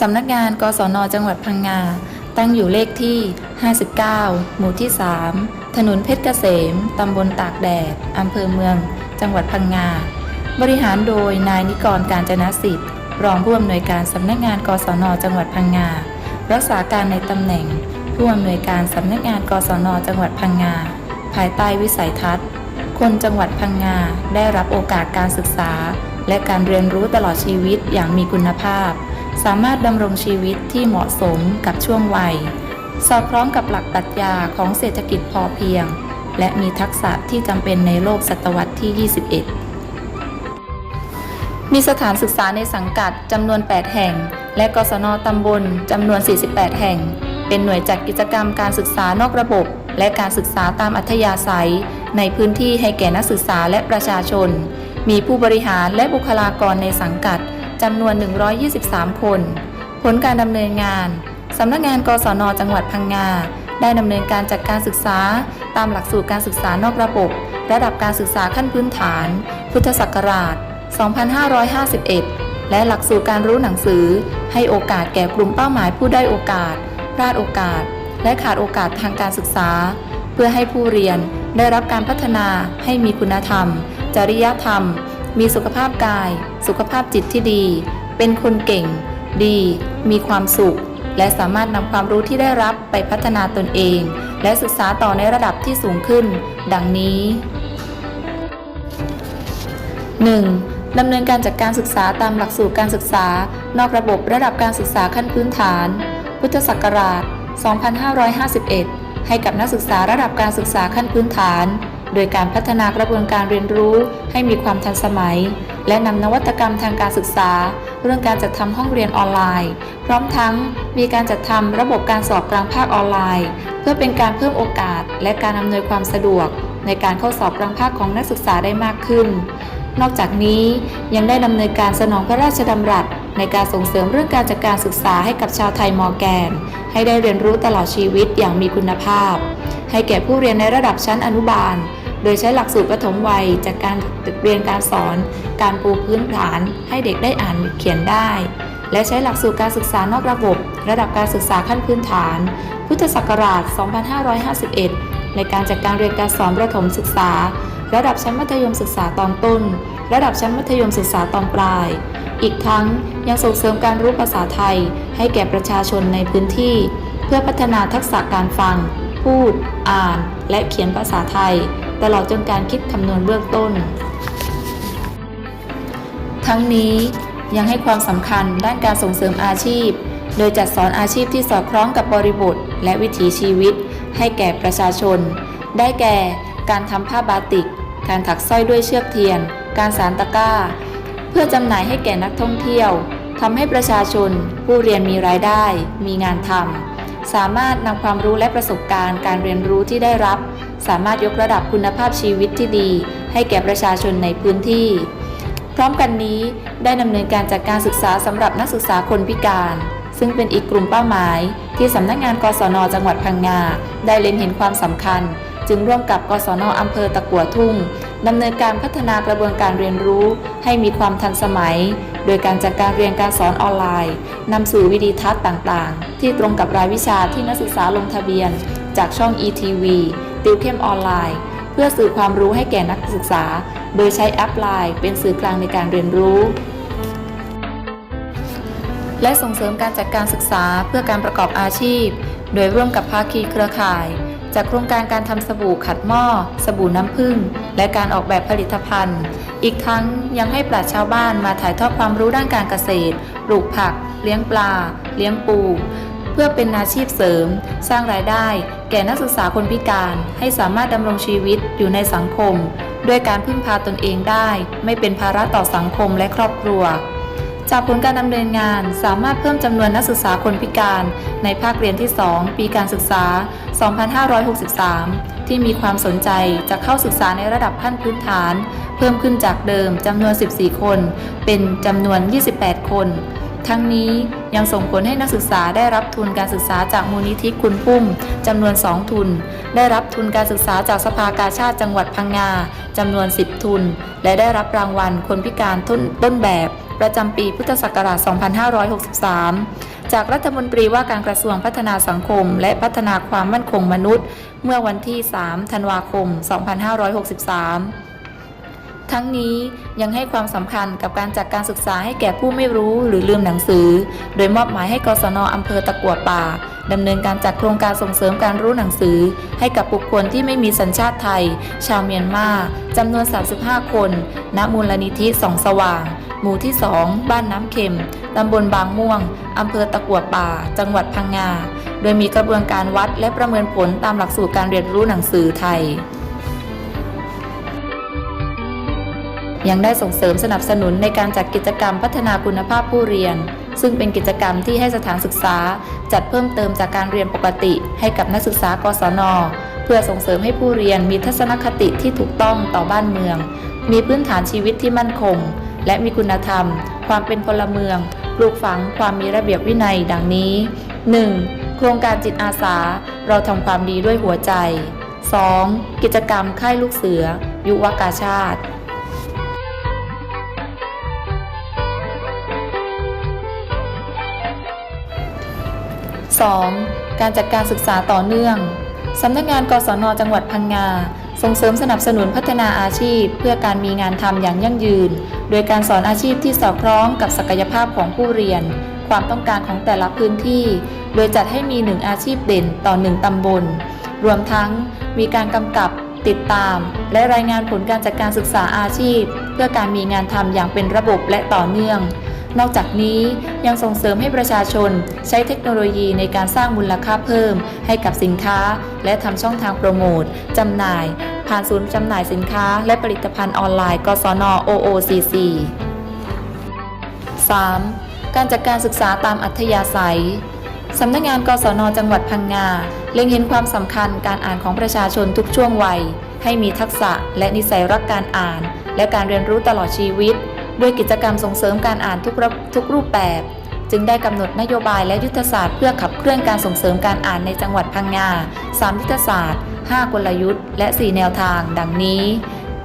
สำนักงานกศนจังหวัดพังงา ตั้งอยู่เลขที่ 59 หมู่ที่ 3 ถนนเพชรเกษม ตำบลตากแดด อำเภอเมือง จังหวัดพังงา บริหารโดยนายนิกรการจนะสิทธิ์ รองผู้อำนวยการสำนักงานกศนจังหวัดพังงา รักษาการในตำแหน่ง ผู้อำนวยการสำนักงานกศนจังหวัดพังงา ภายใต้วิสัยทัศน์ คนจังหวัดพังงา ได้รับโอกาสการศึกษา และการเรียนรู้ตลอดชีวิตอย่างมีคุณภาพ สามารถดำรงชีวิตที่เหมาะสมกับช่วงวัย สอดคล้องกับหลักปรัชญาของเศรษฐกิจพอเพียง และมีทักษะที่จำเป็นในโลกศตวรรษที่ 21 มีสถานศึกษาในสังกัดจำนวน 8 แห่ง และกศนตำบลจำนวน 48 แห่ง เป็นหน่วยจัดกิจกรรมการศึกษานอกระบบ และการศึกษาตามอัธยาศัย ในพื้นที่ให้แก่นักศึกษาและประชาชน มีผู้บริหารและบุคลากรในสังกัด จำนวน 123 คน ผลการดำเนินงาน สำนักงานกศน จังหวัดพังงา ได้ดำเนินการจัดการศึกษา ตามหลักสูตรการศึกษานอกระบบ ระดับการศึกษาขั้นพื้นฐาน พุทธศักราช 2551 และหลักสูตรการรู้หนังสือ ให้โอกาสแก่กลุ่มเป้าหมายผู้ได้โอกาส พลาดโอกาส และขาดโอกาสทางการศึกษา เพื่อให้ผู้เรียนได้รับการพัฒนาให้มีคุณธรรม จริยธรรม มีสุขภาพกาย สุขภาพจิตที่ดี เป็นคนเก่ง ดี มีความสุข และสามารถนำความรู้ที่ได้รับไปพัฒนาตนเอง และศึกษาต่อในระดับที่สูงขึ้น ดังนี้ 1. ดำเนินการจัดการศึกษาตามหลักสูตรการศึกษา นอกระบบระดับการศึกษาขั้นพื้นฐาน พุทธศักราช 2551 ให้กับนักศึกษาระดับการศึกษาขั้นพื้นฐาน โดยการพัฒนากระบวนการเรียนรู้ให้มีความทันสมัย และนำนวัตกรรมทางการศึกษา เรื่องการจัดทำห้องเรียนออนไลน์ พร้อมทั้งมีการจัดทำระบบการสอบกลางภาคออนไลน์ เพื่อเป็นการเพิ่มโอกาส และการอำนวยความสะดวก ในการเข้าสอบกลางภาคของนักศึกษาได้มากขึ้น นอกจากนี้ยังได้ดำเนินการสนองพระราชดำรัสในการส่งเสริมเรื่องการจัดการศึกษาให้กับชาวไทยมอแกน ให้ได้เรียนรู้ตลอดชีวิตอย่างมีคุณภาพ ให้แก่ผู้เรียนในระดับชั้นอนุบาล โดยใช้หลักสูตรปฐมวัยจากการเรียนการสอน การปูพื้นฐาน ให้เด็กได้อ่านเขียนได้ และใช้หลักสูตรการศึกษานอกระบบ ระดับการศึกษาขั้นพื้นฐาน พุทธศักราช 2551 ในการจัดการเรียนการสอนประถมศึกษา ระดับชั้นมัธยมศึกษาตอนต้น ระดับชั้นมัธยมศึกษาตอนปลาย อีกทั้งยังส่งเสริมการรู้ภาษาไทย ให้แก่ประชาชนในพื้นที่ เพื่อพัฒนาทักษะการฟัง พูด อ่าน และเขียนภาษาไทย ตลอดจนการคิดคำนวณเบื้องต้น ทั้งนี้ยังให้ความสำคัญด้านการส่งเสริมอาชีพ โดยจัดสอนอาชีพที่สอดคล้องกับบริบท และวิถีชีวิต ให้แก่ประชาชน ได้แก่การทำผ้าบาติก การถักสร้อยด้วยเชือกเทียน การสารตะกร้า เพื่อจำหน่ายให้แก่นักท่องเที่ยวทำให้ประชาชน ผู้เรียนมีรายได้ มีงานทำสามารถนำความรู้และประสบการณ์การเรียนรู้ที่ได้รับ สามารถยกระดับคุณภาพชีวิตที่ดี ให้แก่ประชาชนในพื้นที่ พร้อมกันนี้ได้ดำเนินการจัดการศึกษาสำหรับนักศึกษาคนพิการ ซึ่งเป็นอีกกลุ่มเป้าหมาย ที่สำนักงานกศน จังหวัดพังงา ได้เล็งเห็นความสำคัญ จึงร่วมกับกศนอำเภอตะกัวทุ่งดำเนินการพัฒนากระบวนการเรียนรู้ ให้มีความทันสมัย โดยการจัดการเรียนการสอนออนไลน์นำสู่อวิดีทัศน์ต่างๆ ที่ตรงกับรายวิชาที่นักศึกษาลงทะเบียน จากช่อง ETV ติวเข้มออนไลน์ เพื่อสื่อความรู้ให้แก่นักศึกษา โดยใช้แอปไลน์เป็นสื่อกลางในการเรียนรู้ และส่งเสริมการจัดการศึกษาเพื่อการประกอบอาชีพ โดยร่วมกับภาคีเครือข่าย จากโครงการการทำสบู่ขัดหม้อ สบู่น้ำผึ้งและการออกแบบผลิตภัณฑ์ อีกทั้งยังให้ปราชญ์ชาวบ้านมาถ่ายทอดความรู้ด้านการเกษตรปลูกผัก เลี้ยงปลา เลี้ยงปู เพื่อเป็นอาชีพเสริม สร้างรายได้ แก่นักศึกษาคนพิการให้สามารถดำรงชีวิตอยู่ในสังคม ด้วยการพึ่งพาตนเองได้ ไม่เป็นภาระต่อสังคมและครอบครัว จากผลการดำเนินงานสามารถเพิ่มจำนวนนักศึกษาคนพิการ ในภาคเรียนที่ 2 ปีการศึกษา 2563 ที่มีความสนใจจะเข้าศึกษาในระดับขั้นพื้นฐาน เพิ่มขึ้นจากเดิมจำนวน 14 คน เป็นจำนวน 28 คน ทั้งนี้ยังส่งผลให้นักศึกษาได้รับทุนการศึกษาจากมูลนิธิคุณพุ่มจำนวน 2 ทุน ได้รับทุนการศึกษาจากสภากาชาติจังหวัดพังงาจำนวน 10 ทุน และได้รับรางวัลคนพิการต้นตนแบบประจำปีพุทธศักราช 2563 จากรัฐมนตรีว่าการกระทรวงพัฒนาสังคม และพัฒนาความมั่นคงมนุษย์ เมื่อวันที่ 3 ธันวาคม 2563 ทั้งนี้ยังให้ความสำคัญกับการจัดการศึกษาให้แก่ผู้ไม่รู้หรือลืมหนังสือ โดยมอบหมายให้กศนอำเภอตะกัวป่าดำเนินการจัดโครงการส่งเสริมการรู้หนังสือ ให้กับบุคคลที่ไม่มีสัญชาติไทย ชาวเมียนมาจำนวน 35 คน ณ มูลนิธิสองสว่าง หมู่ที่ 2 บ้านน้ำเค็ม ตำบลบางม่วง อำเภอตะกัวป่า จังหวัดพังงา โดยมีกระบวนการวัดและประเมินผลตามหลักสูตรการเรียนรู้หนังสือไทย ยังได้ส่งเสริมสนับสนุนในการจัดกิจกรรมพัฒนาคุณภาพผู้เรียน ซึ่งเป็นกิจกรรมที่ให้สถานศึกษา จัดเพิ่มเติมจากการเรียนปกติ ให้กับนักศึกษากศน เพื่อส่งเสริมให้ผู้เรียนมีทัศนคติที่ถูกต้องต่อบ้านเมือง มีพื้นฐานชีวิตที่มั่นคง และมีคุณธรรม ความเป็นพลเมืองปลูกฝังความมีระเบียบวินัยดังนี้ 1. โครงการจิตอาสา เราทำความดีด้วยหัวใจ 2. กิจกรรมค่ายลูกเสือ ยุวกาชาติ 2. การจัดการศึกษาต่อเนื่อง สำนักงานกศนจังหวัดพังงา ส่งเสริมสนับสนุนพัฒนาอาชีพ เพื่อการมีงานทำอย่างยั่งยืน โดยการสอนอาชีพที่สอดคล้องกับศักยภาพของผู้เรียน ความต้องการของแต่ละพื้นที่ โดยจัดให้มีหนึ่งอาชีพเด่นต่อหนึ่งตำบล รวมทั้งมีการกำกับติดตาม และรายงานผลการจัดการศึกษาอาชีพ เพื่อการมีงานทำอย่างเป็นระบบและต่อเนื่อง นอกจากนี้ยังส่งเสริมให้ประชาชนใช้เทคโนโลยีในการสร้างมูลค่าเพิ่ม ให้กับสินค้า และทำช่องทางโปรโมทจำหน่าย ผ่านศูนย์จำหน่ายสินค้า และผลิตภัณฑ์ออนไลน์กศน OOCC 3. การจัดการศึกษาตามอัธยาศัยสำนักงานกศนจังหวัดพังงา เล็งเห็นความสำคัญการอ่านของประชาชนทุกช่วงวัย ให้มีทักษะและนิสัยรักการอ่าน และการเรียนรู้ตลอดชีวิต ด้วยกิจกรรมส่งเสริมการอ่านทุกระทุกรูปแบบ จึงได้กำหนดนโยบายและยุทธศาสตร์เพื่อขับเคลื่อนการส่งเสริมการอ่านในจังหวัดพังงา3ยุทธศาสตร์ 5 กลยุทธ์ และ 4 แนวทาง ดังนี้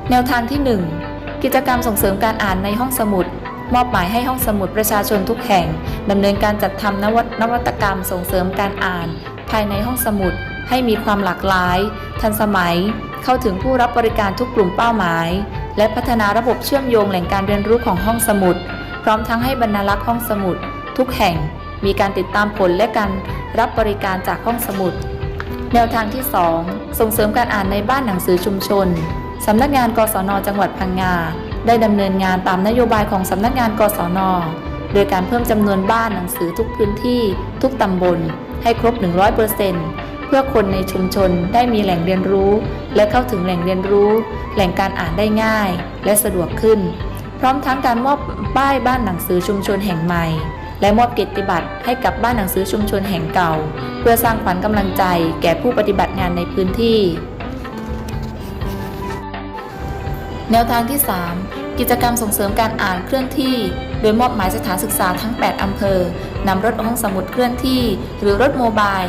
แนวทางที่ 1 กิจกรรมส่งเสริมการอ่านในห้องสมุด มอบหมายให้ห้องสมุดประชาชนทุกแห่งดำเนินการจัดทำนวัตนวัตกรรมส่งเสริมการอ่าน ภายในห้องสมุดให้มีความหลากหลาย ทันสมัย เข้าถึงผู้รับบริการทุกกลุ่มเป้าหมาย และพัฒนาระบบเชื่อมโยงแหล่งการเรียนรู้ของห้องสมุด พร้อมทั้งให้บรรณารักษ์ห้องสมุด ทุกแห่งมีการติดตามผลและการรับบริการจากห้องสมุด แนวทางที่ 2 ส่งเสริมการอ่านในบ้านหนังสือชุมชนสำนักงานกศนจังหวัดพังงา ได้ดำเนินงานตามนโยบายของสำนักงานกศนโดยการเพิ่มจำนวนบ้านหนังสือทุกพื้นที่ ทุกตำบล ให้ครบ 100%เพื่อคนในชุมชนได้มีแหล่งเรียนรู้ และเข้าถึงแหล่งเรียนรู้ แหล่งการอ่านได้ง่าย และสะดวกขึ้น พร้อมทั้งการมอบป้ายบ้านหนังสือชุมชนแห่งใหม่ และมอบเกียรติบัตรให้กับบ้านหนังสือชุมชนแห่งเก่า เพื่อสร้างขวัญกำลังใจแก่ผู้ปฏิบัติงานในพื้นที่ แนวทางที่ 3 กิจกรรมส่งเสริมการอ่านเคลื่อนที่โดยมอบหมายสถานศึกษาทั้ง 8 อำเภอนำรถห้องสมุดเคลื่อนที่ หรือรถโมบาย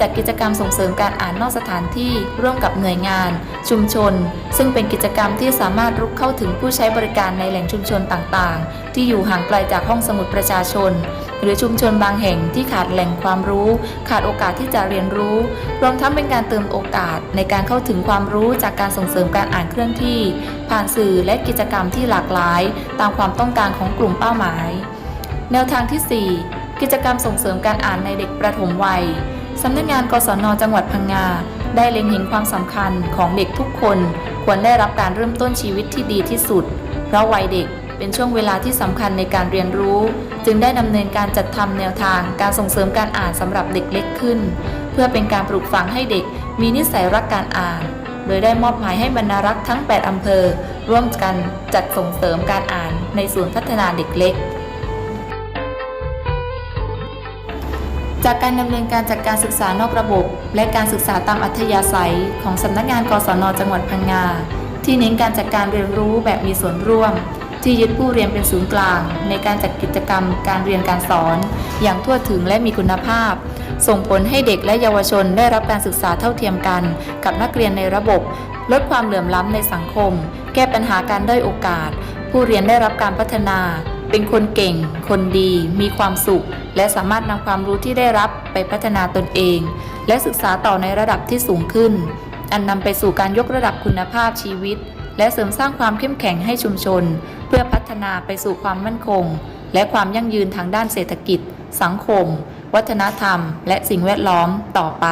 จัดกิจกรรมส่งเสริมการอ่านนอกสถานที่ร่วมกับหน่วยงาน ชุมชน ซึ่งเป็นกิจกรรมที่สามารถรุกเข้าถึงผู้ใช้บริการในแหล่งชุมชนต่างๆ ที่อยู่ห่างไกลจากห้องสมุดประชาชน หรือชุมชนบางแห่งที่ขาดแหล่งความรู้ ขาดโอกาสที่จะเรียนรู้ รวมทั้งเป็นการเติมโอกาสในการเข้าถึงความรู้จากการส่งเสริมการอ่านเคลื่อนที่ ผ่านสื่อและกิจกรรมที่หลากหลาย ตามความต้องการของกลุ่มเป้าหมาย แนวทางที่ 4 กิจกรรมส่งเสริมการอ่านในเด็กประถมวัย สำนักงานกศนจังหวัดพังงา ได้เล็งเห็นความสำคัญของเด็กทุกคน ควรได้รับการเริ่มต้นชีวิตที่ดีที่สุด เพราะวัยเด็กเป็นช่วงเวลาที่สำคัญในการเรียนรู้ จึงได้ดำเนินการจัดทำแนวทางการส่งเสริมการอ่านสำหรับเด็กเล็กขึ้น เพื่อเป็นการปลูกฝังให้เด็กมีนิสัยรักการอ่าน โดยได้มอบหมายให้บรรณารักษ์ทั้ง 8 อำเภอ ร่วมกันจัดส่งเสริมการอ่านในศูนย์พัฒนาเด็กเล็ก จากการดำเนินการจัดการศึกษานอกระบบ และการศึกษาตามอัธยาศัยของสำนักงานกศนจังหวัดพังงา ที่เน้นการจัดการเรียนรู้แบบมีส่วนร่วม ที่ยึดผู้เรียนเป็นศูนย์กลาง ในการจัดกิจกรรมการเรียนการสอน อย่างทั่วถึงและมีคุณภาพ ส่งผลให้เด็กและเยาวชนได้รับการศึกษาเท่าเทียมกัน กับนักเรียนในระบบ ลดความเหลื่อมล้ำในสังคม แก้ปัญหาการด้อยโอกาส ผู้เรียนได้รับการพัฒนา เป็นคนเก่ง คนดี มีความสุข และสามารถนำความรู้ที่ได้รับไปพัฒนาตนเอง และศึกษาต่อในระดับที่สูงขึ้น อันนำไปสู่การยกระดับคุณภาพชีวิต และเสริมสร้างความเข้มแข็งให้ชุมชน เพื่อพัฒนาไปสู่ความมั่นคง และความยั่งยืนทางด้านเศรษฐกิจ สังคม วัฒนธรรม และสิ่งแวดล้อมต่อไป